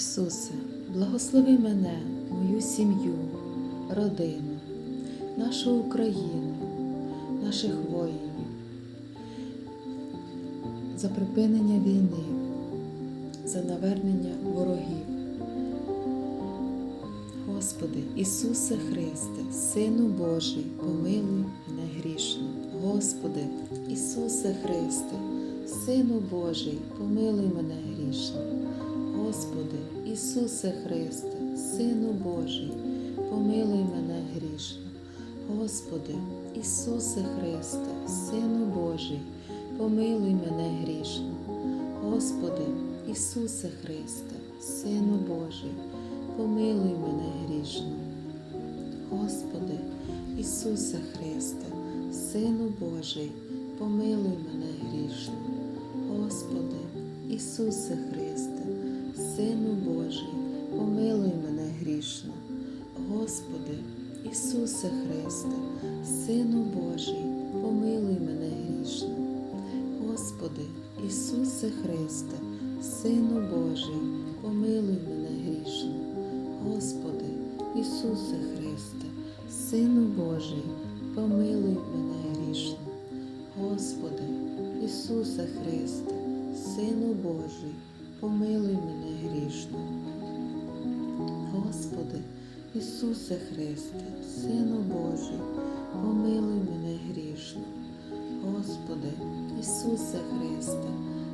Ісусе, благослови мене, мою сім'ю, родину, нашу Україну, наших воїнів, за припинення війни, за навернення ворогів. Господи, Ісусе Христе, Сину Божий, помилуй мене грішно. Господи, Ісусе Христе, Сину Божий, помилуй мене грішно. Господи, Ісусе Христе, Сину Божий, помилуй мене грішно. Господи, Ісусе Христе, Сину Божий, помилуй мене грішно. Господи, Ісусе Христе, Сину Божий, помилуй мене грішно. Господи, Ісусе Христе, Сину Божий, помилуй мене грішно. Господи, Ісусе Христе, Сину Божий, помилуй мене грішно. Господи, Ісусе Христе, Сину Божий, помилуй мене грішно. Господи, Ісусе Христе, Сину Божий, помилуй мене грішно. Господи, Ісусе Христе, Сину Божий, помилуй мене грішно. Господи, Ісусе Христе, Сину Божий, помилуй мене грішно. Господи, Ісусе Христе, Сину Божий, помилуй мене грішно. Господи, Ісусе Христе,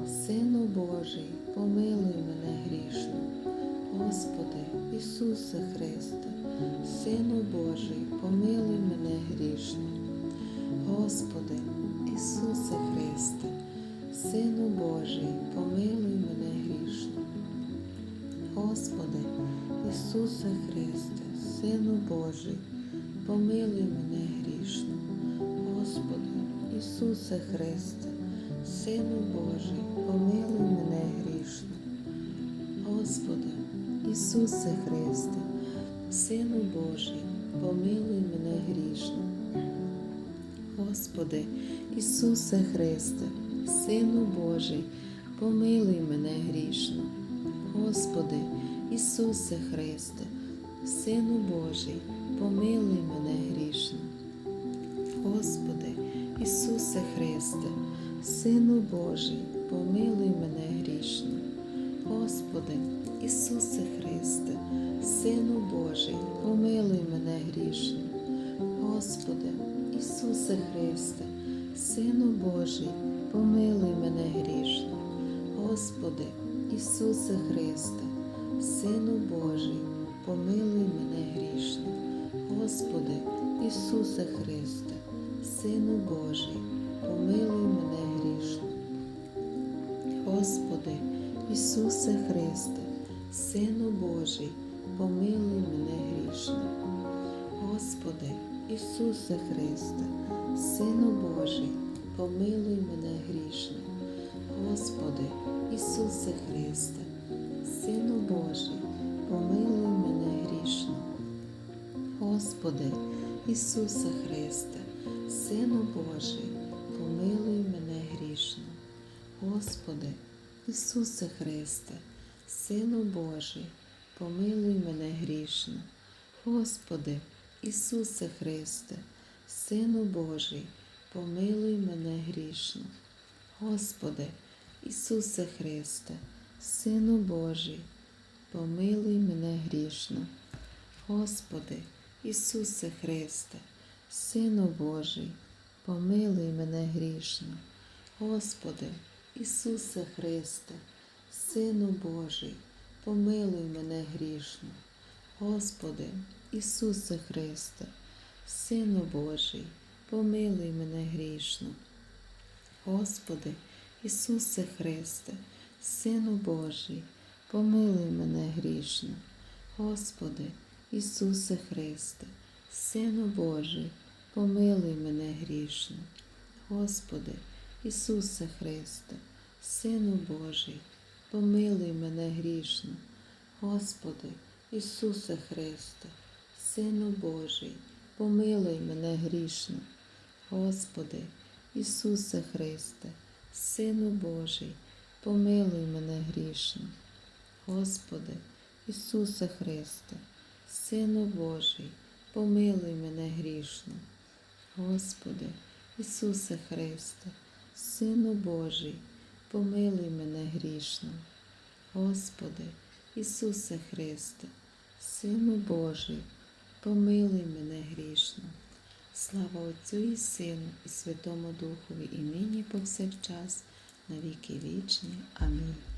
Сину Божий, помилуй мене грішно. Господи, Ісусе Христе, Сину Божий, помилуй мене грішно. Господи, Господи, Ісусе Христе, Сину Божий, помилуй мене грішно. Господи, Ісусе Христе, Сину Божий, помилуй мене грішно. Господи, Ісусе Христе, Сину Божий, помилуй мене грішно. Господи, Ісусе Христе, Сину Божий, помилуй мене грішно. Господи, Ісусе Христе, Сину Божий, помилуй мене грішно. Господи, Ісусе Христе, Сину Божий, помилуй мене грішно. Господи, Ісусе Христе, Сину Божий, помилуй мене грішно. Господи, Ісусе Христе, Сину Божий, помилуй мене грішно. Господи, Ісусе Христе, Сину Божий, помилуй мене грішно. Господи, Ісусе Христе, Сину Божий, помилуй мене грішно. Господи, Ісусе Христе, Сину Божий, помилуй мене грішно. Господи, Ісусе Христе, Сину Божий, помилуй мене грішно. Господи, Ісусе Христе, Божий, помилуй мене грішно. Господи, Ісусе Христе, Сину Божий, помилуй мене грішно. Господи, Ісусе Христе, Сину Божий, помилуй мене грішно. Господи, Ісусе Христе, Сину Божий, помилуй мене грішно. Господи, Ісусе Христе, Сину Божий, помилуй мене грішно. Господи, Ісусе Христе, Сину Божий, помилуй мене грішно. Господи, Ісусе Христе, Сину Божий, помилуй мене грішно. Господи, Ісусе Христе, Сину Божий, помилуй мене грішно. Господи, Ісусе Христе, Сину Божий, помилуй мене грішно. Господи, Ісусе Христе, Сину Божий, помилуй мене грішно. Господи, Ісусе Христе, Сину Божий, помилуй мене грішно. Господи, Ісусе Христе, Сину Божий, помилуй мене грішно. Господи, Ісусе Христе, Сину Божий, помилуй мене грішно. Господи, Ісусе Христе, Сину Божий, помилуй мене грішну. Господи, Ісусе Христе, Сину Божий, помилуй мене грішну. Господи, Ісусе Христе, Сину Божий, помилуй мене грішну. Слава Отцю і Сину, і Святому Духові, і нині і повсякчас, на віки вічні. Амінь.